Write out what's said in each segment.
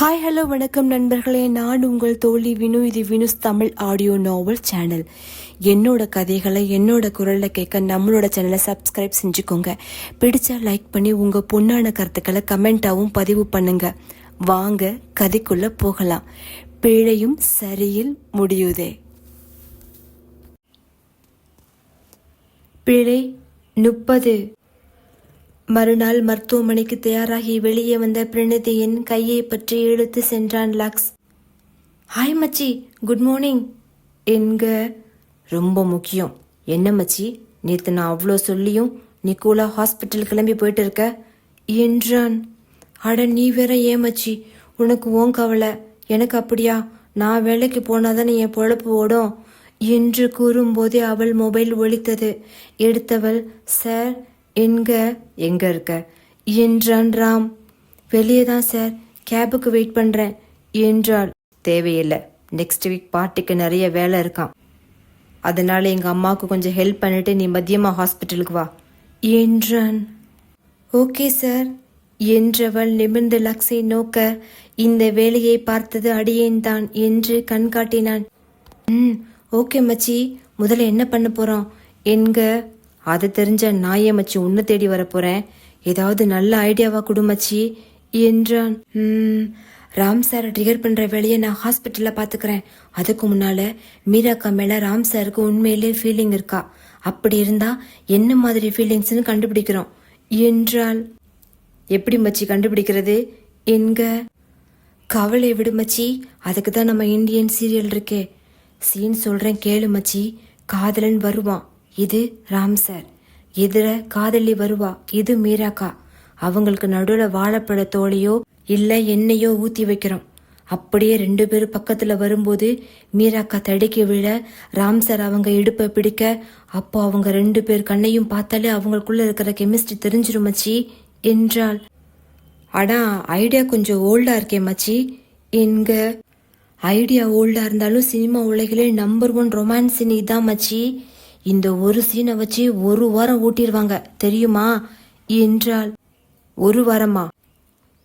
Hi hello வணக்கம் நண்பர்களே. நான் உங்கள் தோழி வினு. இது Vinu's Tamil audio novel channel என்னோட கதைகளை என்னோட குரலில் கேட்க நம்மளோட சேனலை சப்ஸ்கிரைப் செஞ்சுக்கோங்க. பிடிச்சா லைக் பண்ணி உங்கள் பொண்ணான கருத்துக்களை கமெண்ட்டாகவும் பதிவு பண்ணுங்க. வாங்க கதைக்குள்ளே போகலாம். பிழையும் சரியில் முடியுதே. பிழை முப்பது. மறுநாள் மருத்துவமனைக்கு தயாராகி வெளியே வந்த பிரணதியின் கையை பற்றி இழுத்து சென்றான் லக்ஸ். ஹாய் மச்சி. குட் மார்னிங் என்க? ரொம்ப முக்கியம். என்ன மச்சி? நேத்து நான் அவ்வளோ சொல்லியும் நீ கூலா ஹாஸ்பிட்டல் கிளம்பி போயிட்டு இருக்க? என்றான். அட நீ வேற ஏன் மச்சி? உனக்கு ஓன் கவலை. எனக்கு அப்படியா? நான் வேலைக்கு போனாதானே என் பொழப்பு ஓடும்? என்று கூறும்போதே அவள் மொபைல் ஒலித்தது. எடுத்தவள் சார் எங்க எங்க இருக்க? என்றான் ராம் வெளியே தான் சார் கேபுக்கு வெயிட் பண்றேன். என்றாள். தேவையில்லை. நெக்ஸ்ட் வீக் பார்ட்டிக்கு நிறைய வேலை இருக்கான் அதனால எங்க அம்மாவுக்கு கொஞ்சம் ஹெல்ப் பண்ணிட்டு நீ மதியமா ஹாஸ்பிட்டலுக்கு வா. என்றான். ஓகே சார் என்றவள் நிமிர்ந்து லக்ஸை நோக்க இந்த வேலையை பார்த்தது அடியேன் தான் என்று கண்காட்டினான் ம் ஓகே மச்சி. முதல்ல என்ன பண்ண போறோம்? என்க அது தெரிஞ்ச நாயே மச்சி உன்னை தேடி வரப்போறேன். ஏதாவது நல்ல ஐடியாவா கொடு என்றான். ராம் சாரை ட்ரிகர் பண்ற வேலையை நான் ஹாஸ்பிட்டல்ல பாத்துக்கிறேன். அதுக்கு முன்னால மீராக்கா மேல ராம் சாருக்கு உண்மையிலேயே ஃபீலிங் இருக்கா? அப்படி இருந்தா என்ன மாதிரி ஃபீலிங்ஸ்னு கண்டுபிடிக்கிறோம் என்றால் எப்படி மச்சி கண்டுபிடிக்கிறது? என்க கவலை விடு மச்சி அதுக்கு தான் நம்ம இந்தியன் சீரியல் இருக்கே. சீன் சொல்றேன் கேளு மச்சி காதலன் வருவான். இது ராம் சார். எதிர காதலி வருவா. இது மீராக்கா. அவங்களுக்கு நடுவுல வாழைப்பழ தோலையோ இல்ல எண்ணெயோ ஊத்தி வைக்கிறோம். அப்படியே ரெண்டு பேரும் பக்கத்துல வரும்போது மீராக்கா தடுக்கி விழ ராம் சார் அவங்க இடுப்பை பிடிக்க அப்போ அவங்க ரெண்டு பேர் கண்ணையும் பார்த்தாலே அவங்களுக்குள்ள இருக்கிற கெமிஸ்ட்ரி தெரிஞ்சிரும் மச்சி. என்றாள். அடா ஐடியா கொஞ்சம் ஓல்டா இருக்கே மச்சி. என்க ஐடியா ஓல்டா இருந்தாலும் சினிமா உலகிலே நம்பர் ஒன் ரொமான்ஸ் சீன் இதான் மச்சி. இந்த ஒரு சீனை வச்சு ஒரு வாரம் ஓட்டிடுவாங்க தெரியுமா? என்றால் ஒரு வாரமா?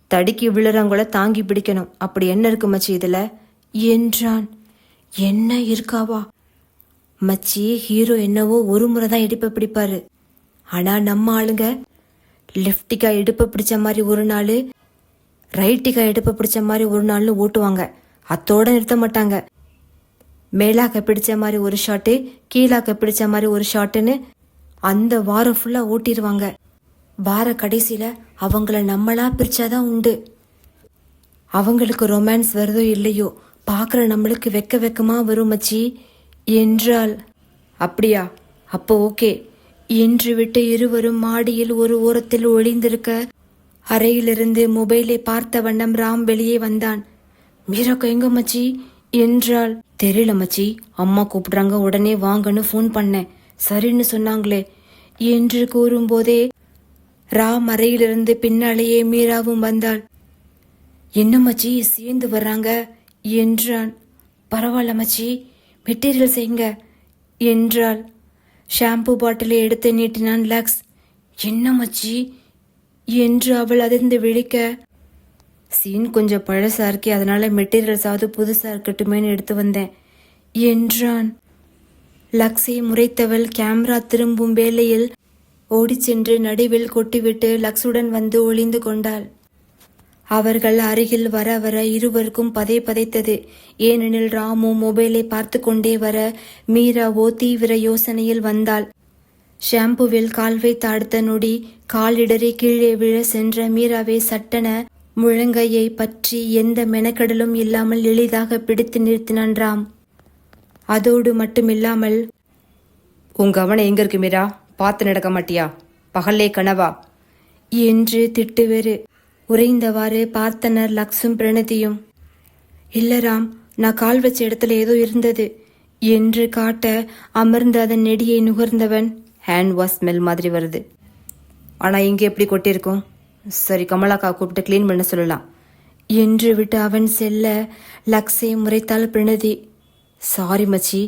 தடுக்கி விழுறவங்கள தாங்கி பிடிக்கணும். அப்படி என்ன இருக்கு மச்சி இதுல? என்றான். என்ன இருக்காவா? மச்சி ஹீரோ என்னவோ ஒரு முறை தான் இடுப்பை பிடிப்பாரு. ஆனா நம்ம ஆளுங்க லெஃப்டிக்கா இடுப்பை பிடிச்ச மாதிரி ஒரு நாள் ரைட்டிக்கா இடுப்பை பிடிச்ச மாதிரி ஒரு நாள்னு ஓட்டுவாங்க. அத்தோட நிறுத்த மாட்டாங்க. மேலாக பிடிச்ச மாதிரி ஒரு ஷாட்டு கீழாக்க பிடிச்ச மாதிரி ஒரு ஷாட்டுன்னு அந்த வாரம் ஃபுல்லா ஓட்டிடுவாங்க வார கடைசியில அவங்கள நம்மளா பிரிச்சாதான் உண்டு. அவங்களுக்கு ரொமான்ஸ் வருதோ இல்லையோ பார்க்குற நம்மளுக்கு வெக்க வெக்கமா வரும் மச்சி. என்றால் அப்படியா? அப்போ ஓகே. என்று விட்டு இருவரும் மாடியில் ஒரு ஓரத்தில் ஒளிந்திருக்க அறையிலிருந்து மொபைலை பார்த்த வண்ணம் ராம் வெளியே வந்தான். மீரா எங்க மச்சி? என்றாள். தெரியல மச்சி. அம்மா கூப்பிடுறாங்க. உடனே வாங்கன்னு ஃபோன் பண்ணேன். சரின்னு சொன்னாங்களே என்று கூறும்போதே ரா மறையிலிருந்து பின்னாலேயே மீராவும் வந்தாள். என்ன மச்சி? சேர்ந்து வர்றாங்க என்றான். பரவாயில்ல மச்சி. மெட்டீரியல் செய்யுங்க என்றாள். ஷாம்பு பாட்டிலை எடுத்து நீட்டினான் லக்ஸ். என்ன மச்சி? என்று அவள் அதிர்ந்து விழிக்க சீன் கொஞ்சம் பழசா இருக்கே அதனால மெட்டீரியல்ஸாவது புதுசா இருக்கட்டுமேன்னு எடுத்து வந்தேன். என்றான். லக்ஸை முறைத்தவள் கேமரா திரும்பும் வேளையில் ஓடிச் சென்று நடுவில் கொட்டிவிட்டு லக்ஸுடன் வந்து ஒளிந்து கொண்டாள். அவர்கள் அருகில் வர வர இருவருக்கும் பதை பதைத்தது. ஏனெனில் ராமு மொபைலை பார்த்து கொண்டே வர மீராவோ தீவிர யோசனையில் வந்தாள். ஷாம்புவில் கால் வைத்து அடுத்த நொடி காலிடறி கீழே விழ சென்ற மீராவை சட்டென முழங்கையை பற்றி எந்த மெனக்கடலும் இல்லாமல் எளிதாக பிடித்து நிறுத்தினான்றாம் அதோடு மட்டுமில்லாமல் உன் கவனம் எங்க இருக்கு மீரா? பார்த்து நடக்க மாட்டியா? பகல்லே கனவா? என்று திட்டுவேறு. உறைந்தவாறு பார்த்தனர் லக்ஸும் பிரணதியும் இல்லராம் நான் கால் வச்ச இடத்துல ஏதோ இருந்தது என்று காட்ட அமர்ந்து அதன் நெடியை நுகர்ந்தவன் ஹேண்ட் வாஷ் ஸ்மெல் மாதிரி வருது. ஆனா இங்கே எப்படி கொட்டியிருக்கும்? சரி கமலாக்கா கூப்பிட்டு க்ளீன் பண்ண சொல்லலாம். என்று விட்டு அவன் செல்ல லக்ஸை முறைத்தாள் பிரணதி. சாரி மச்சி.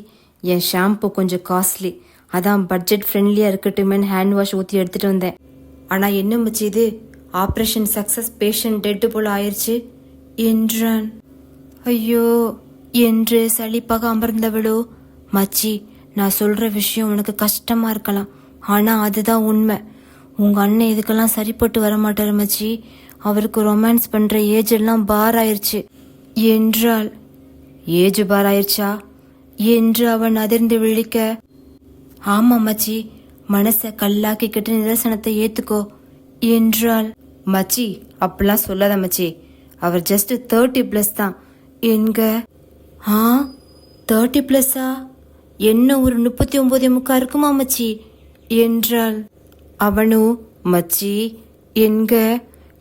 என் ஷாம்பு கொஞ்சம் காஸ்ட்லி அதான் பட்ஜெட் ஃப்ரெண்ட்லியாக இருக்கட்டுமேன்னு ஹேண்ட் வாஷ் ஊற்றி எடுத்துட்டு வந்தேன். ஆனால் என்ன மச்சி இது? ஆப்ரேஷன் சக்ஸஸ் பேஷண்ட் டெட்டு போல ஆயிடுச்சு என்றான். ஐயோ என்று சளிப்பாக அமர்ந்தவளோ. மச்சி நான் சொல்கிற விஷயம் உனக்கு கஷ்டமாக இருக்கலாம். ஆனால் அதுதான் உண்மை. உங்கள் அண்ணன் இதுக்கெல்லாம் சரிப்பட்டு வர மாட்டாரு மச்சி. அவருக்கு ரொமான்ஸ் பண்ணுற ஏஜ் எல்லாம் பார் ஆயிடுச்சு என்றால் ஏஜ் பார் ஆயிடுச்சா என்று அவன் அதிர்ந்து விழிக்க. ஆமாம் மச்சி. மனசை கல்லாக்கிக்கிட்டு நிதர்சனத்தை ஏத்துக்கோ என்றாள். மச்சி அப்படிலாம் சொல்லாத மச்சி. அவர் ஜஸ்ட் தேர்ட்டி பிளஸ் தான். என்க. ஆ? தேர்ட்டி பிளஸ்ஸா என்ன ஒரு முப்பத்தி ஒன்பதே முக்கா இருக்குமா மச்சி? என்றாள். அவனோ மச்சி என்க.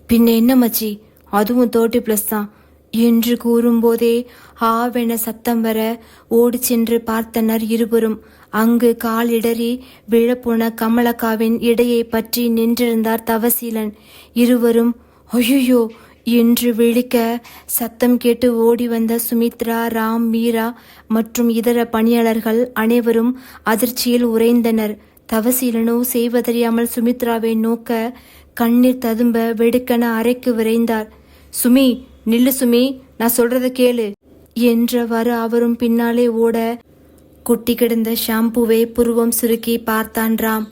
பின்ன என்ன மச்சி? அதுவும் தேர்ட்டி பிளஸ் தான். என்று கூறும்போதே ஆவென சத்தம் வர ஓடி சென்று பார்த்தனர் இருவரும் அங்கு கால் இடறி விழப்போன கமலக்காவின் இடையை பற்றி நின்றிருந்தார் தவசீலன். இருவரும் ஐயோ என்று விழிக்க சத்தம் கேட்டு ஓடி வந்த சுமித்ரா ராம் மீரா மற்றும் இதர பணியாளர்கள் அனைவரும் அதிர்ச்சியில் உறைந்தனர். தவசீலனோ செய்வதறியாமல் சுமித்ராவை நோக்க கண்ணீர் ததும்ப வெடுக்கென அறைக்கு விரைந்தார். சுமி நில்லு சுமி நான் சொல்றத கேளு என்றவாறு அவரும் பின்னாலே ஓட கொட்டி கிடந்த ஷாம்புவை புருவம் சுருக்கி பார்த்தான் ராம்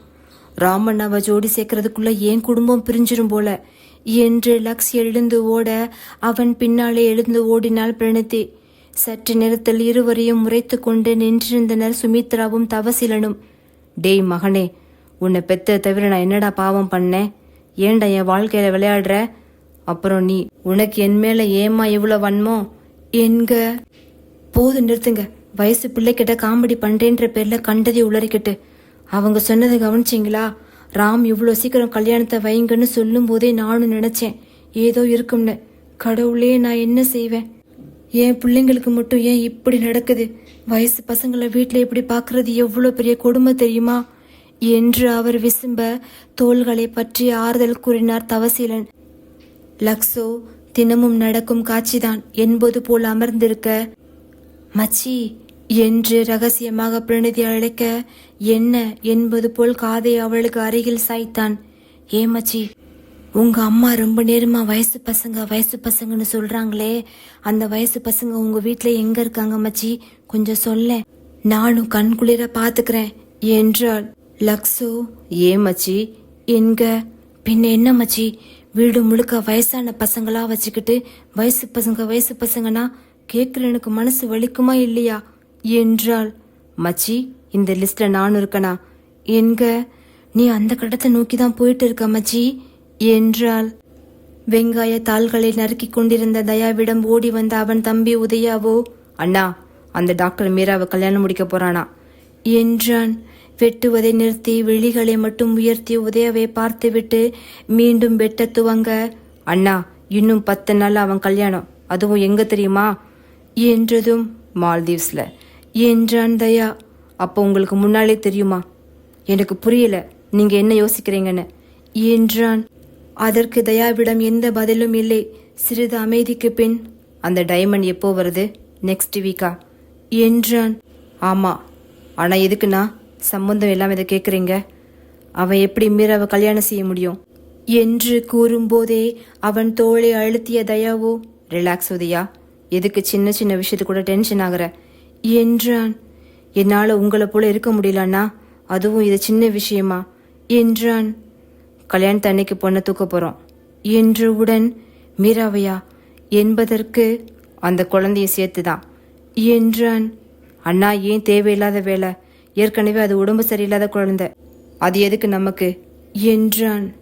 ராமன் அவ ஜோடி சேர்க்கறதுக்குள்ள ஏன் குடும்பம் பிரிஞ்சிரும் போல? என்று லக்ஸ் எழுந்து ஓட அவன் பின்னாலே எழுந்து ஓடினாள் பிரணதி சற்று நேரத்தில் இருவரையும் முறைத்து கொண்டு நின்றிருந்தனர் சுமித்ராவும் தவசிலனும். டேய் மகனே உன்னை பெத்த தவிர நான் என்னடா பாவம் பண்ணேன்? ஏன்டா என் வாழ்க்கையில விளையாடுற? அப்புறம் நீ உனக்கு என் மேல ஏமா எவ்வளோ வன்மோ? என்க. போதும் நிறுத்துங்க. வயசு பிள்ளைக்கிட்ட காமெடி பண்றேன்ற பேர்ல கண்டதை உளறிக்கிட்டு அவங்க சொன்னதை கவனிச்சிங்களா? ராம் இவ்வளோ சீக்கிரம் கல்யாணத்தை வைங்கன்னு சொல்லும் போதே நானும் நினைச்சேன். ஏதோ இருக்கும்னு. கடவுளே நான் என்ன செய்வேன்? என் பிள்ளைங்களுக்கு மட்டும் ஏன் இப்படி நடக்குது? வயசு பசங்களை வீட்டில் இப்படி பார்க்கறது எவ்வளோ பெரிய கொடுமை தெரியுமா? என்று அவர் விசும்ப தோள்களை பற்றி ஆறுதல் கூறினார் தவசீலன். லக்ஸோ தினமும் நடக்கும் காட்சிதான் என்பது போல் அமர்ந்திருக்க மச்சி என்று ரகசியமாக பிரணிதி அழைக்க என்ன? என்பது போல் காதை அவளுக்கு அருகில் சாய்த்தான். ஏ மச்சி உங்க அம்மா ரொம்ப நேரமா வயசு பசங்க வயசு பசங்கன்னு சொல்றாங்களே. அந்த வயசு பசங்க உங்க வீட்டுல எங்க இருக்காங்க மச்சி? கொஞ்சம் சொல்ல நானும் கண் குளிர பாத்துக்கிறேன். என்றாள். லக்ஸோ ஏ மச்சி? என்க பின்ன என்ன மச்சி? வீடு முழுக்க வயசான பசங்களா வச்சுக்கிட்டு வயசு பசங்க வயசு பசங்கனா கேட்குற எனக்கு மனசு வலிக்குமா இல்லையா? என்றாள். மச்சி இந்த லிஸ்ட்ல நானும் இருக்கனா? என்க நீ அந்த கடத்தை நோக்கி தான் போயிட்டு இருக்க மச்சி. என்றாள். வெங்காய தாள்களை நறுக்கிக் கொண்டிருந்த தயாவிடம் ஓடி வந்த அவன் தம்பி உதயாவோ அண்ணா அந்த டாக்டர் மீராவை கல்யாணம் முடிக்க போறானா? என்றான். வெட்டுவதை நிறுத்தி விழிகளை மட்டும் உயர்த்தி உதயாவை பார்த்துவிட்டு மீண்டும் வெட்ட துவங்க அண்ணா இன்னும் பத்து நாள் அவன் கல்யாணம். அதுவும் எங்க தெரியுமா? என்றதும் மால்தீவ்ஸ்ல. என்றான் தயா. அப்போ உங்களுக்கு முன்னாலே தெரியுமா? எனக்கு புரியல. நீங்க என்ன யோசிக்கிறீங்கன்னு? என்றான். அதற்கு தயாவிடம் எந்த பதிலும் இல்லை. சிறிது அமைதிக்கு பின் அந்த டைமண்ட் எப்போ வருது? நெக்ஸ்ட் வீக்கா என்றான். ஆமா. ஆனா எதுக்குண்ணா சம்பந்தம் இல்லாம இதை கேக்குறீங்க. அவன் எப்படி மீறாவை கல்யாணம் செய்ய முடியும்? என்று கூறும்போதே அவன் தோளை அழுத்திய தயாவோ ரிலாக்ஸ் உதயா எதுக்கு சின்ன சின்ன விஷயத்துக்கு கூட டென்ஷன் ஆகுற? என்றான். என்னால உங்களை போல இருக்க முடியலண்ணா. அதுவும் இது சின்ன விஷயமா? என்றான். கல்யாணத்து அன்னைக்கு பொண்ணை தூக்க போறோம். உடன் மீராவையா என்பதற்கு அந்த குழந்தைய சேர்த்துதான். என்றான். அண்ணா ஏன் தேவையில்லாத வேலை? ஏற்கனவே அது உடம்பு சரியில்லாத குழந்தை. அது எதுக்கு நமக்கு? என்றான்.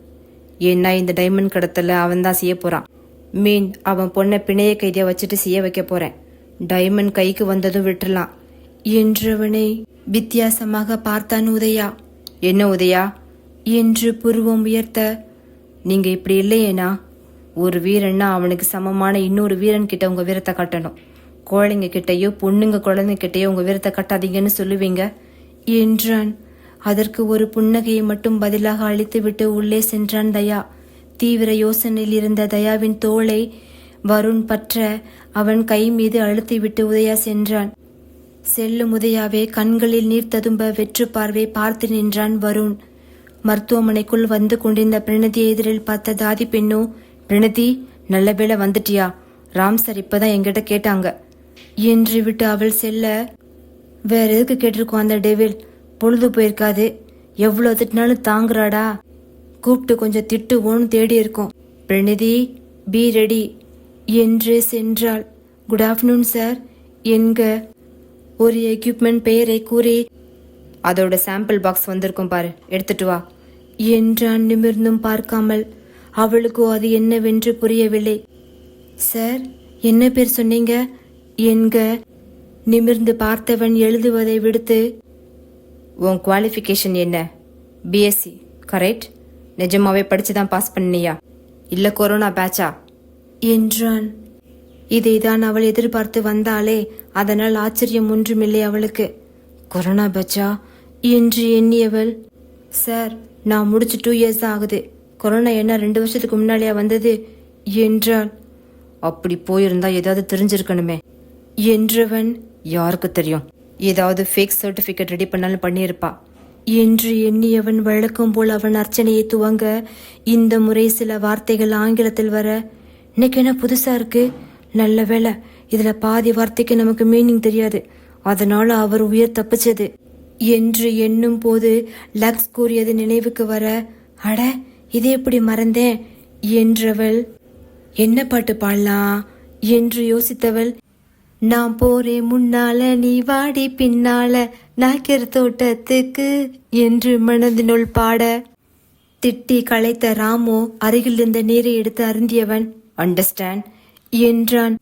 ஏன்னா இந்த டைமண்ட் கடத்தல அவன் தான் செய்ய போறான். மீன் அவன் பொண்ணை பிணைய கைதியா வச்சுட்டு செய்ய வைக்க போறேன். டைமண்ட் கைக்கு வந்ததும் விட்டுலாம் என்றவனை வித்தியாசமாக பார்த்தான் உதயா. என்ன உதயா? என்று புருவம் உயர்த்த நீங்க இப்படி இல்லையேனா? ஒரு வீரன்னா அவனுக்கு சமமான இன்னொரு வீரன் கிட்ட உங்க வீரத்தை காட்டணும். கோழைங்க கிட்டேயோ பொண்ணுங்க குழந்தைங்க உங்க வீரத்தை கட்டாதீங்கன்னு சொல்லுவீங்க? என்றான். அதற்கு ஒரு புன்னகையை மட்டும் பதிலாக அழித்துவிட்டு உள்ளே சென்றான் தயா. தீவிர யோசனையில் இருந்த தயாவின் தோளை வருண் பற்ற அவன் கை மீது அழுத்திவிட்டு உதயா சென்றான். செல்லும் உதயாவே கண்களில் நீர் ததும்ப வெற்று பார்வை பார்த்து நின்றான் வருண். மருத்துவமனைக்குள் வந்து கொண்டிருந்த பிரணதியை எதிரில் பார்த்த தாதி பெண்ணோ பிரணதி நல்ல வேளை வந்துட்டியா? ராம் சார் இப்பதான் என்கிட்ட கேட்டாங்க. என்று விட்டு அவள் செல்ல வேற எதுக்கு கேட்டிருக்கோம் அந்த டெவில்? பொழுது போயிருக்காது. எவ்வளோ திட்டினாலும் தாங்குறாடா? கூப்பிட்டு கொஞ்சம் திட்டுவோன்னு தேடி இருக்கோம். பிரணிதி பி ரெடி என்று சென்றாள். Good afternoon sir. என்க ஒரு எக்யூப்மெண்ட் பெயரை கூறி அதோட சாம்பிள் பாக்ஸ் வந்திருக்கும் பாரு. எடுத்துட்டு வா. என்றான் நிமிர்ந்தும் பார்க்காமல். அவளுக்கோ அது என்னவென்று புரியவில்லை. சார் என்ன பேர் சொன்னீங்க? என்க நிமிர்ந்து பார்த்தவன் எழுதுவதை விடுத்து உன் குவாலிஃபிகேஷன் என்ன? பிஎஸ்சி கரெக்ட் நிஜமாவே படிச்சு தான் பாஸ் பண்ணியா இல்ல கொரோனா பேட்சா என்றான். இதைதான் அவள் எதிர்பார்த்து வந்தாளே அதனால் ஆச்சரியம் ஒன்றுமில்லை அவளுக்கு. கொரோனா பேட்சா என்று எண்ணியவள் சார் நான் முடிச்சு டூ இயர்ஸ் தான் ஆகுது. கொரோனா என்ன ரெண்டு வருஷத்துக்கு முன்னாலேயா வந்தது? என்றால் அப்படி போயிருந்தா ஏதாவது தெரிஞ்சிருக்கணுமே. என்றவன் யாருக்கு தெரியும்? ஏதாவது ஃபேக் சர்டிஃபிகேட் ரெடி பண்ணாலும் பண்ணியிருப்பா. என்று எண்ணியவன் வழக்கம் போல் அவன் அர்ச்சனையை துவங்க இந்த முறை சில வார்த்தைகள் ஆங்கிலத்தில் வர இன்னைக்கு என்ன புதுசா இருக்கு? நல்ல வேலை இதுல பாதி வார்த்தைக்கு நமக்கு மீனிங் தெரியாது. அதனால அவர் உயிர் தப்பிச்சது. என்று எண்ணும் போது லக்ஸ் கூறியது நினைவுக்கு வர அட இதை எப்படி மறந்தேன்? என்றவள் என்ன பாட்டு பாடலாம் என்று யோசித்தவள் நான் போறே முன்னால நீ வாடி பின்னால நாக்கிற தோட்டத்துக்கு என்று மனதினுள் பாட. திட்டி களைத்த ராமோ அருகில் இருந்த நீரை எடுத்து அருந்தியவன் அண்டர்ஸ்டாண்ட் என்றான்.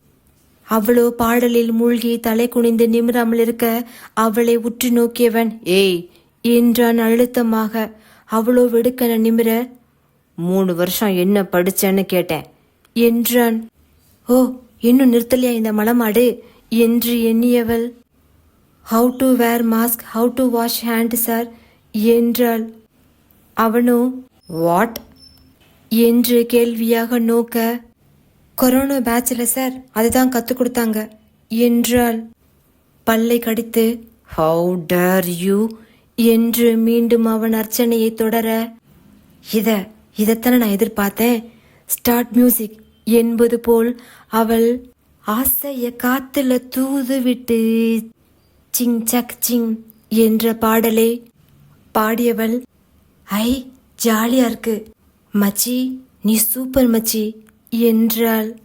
அவளோ பாடலில் மூழ்கி தலை குனிந்து நிமிராமல் இருக்க அவளை உற்று நோக்கியவன் ஏய் என்றான் அழுத்தமாக. அவளோ வெடுக்கன நிமிர மூணு வருஷம் என்ன படிச்சேன்னு கேட்டேன் என்றான். ஓ இன்னும் நிறுத்தலையா இந்த மலமாடு? என்று எண்ணியவள். How to wear mask how to wash hand sir என்றாள். அவனோ வாட் என்று கேள்வியாக நோக்க கொரோனா பேட்சில் சார் அதுதான் கற்றுக் கொடுத்தாங்க. என்றால் பல்லை கடித்து ஹவு டர் யூ என்று மீண்டும் அவன் அர்ச்சனையை தொடர இத இதைத்தானே நான் எதிர்பார்த்தேன். ஸ்டார்ட் மியூசிக் என்பது போல் அவள் ஆசைய காத்துல தூது விட்டு சிங் சக் சிங் என்ற பாடலே பாடியவள் ஐ ஜாலியா இருக்கு. மச்சி நீ சூப்பர் மச்சி. என்றாள்.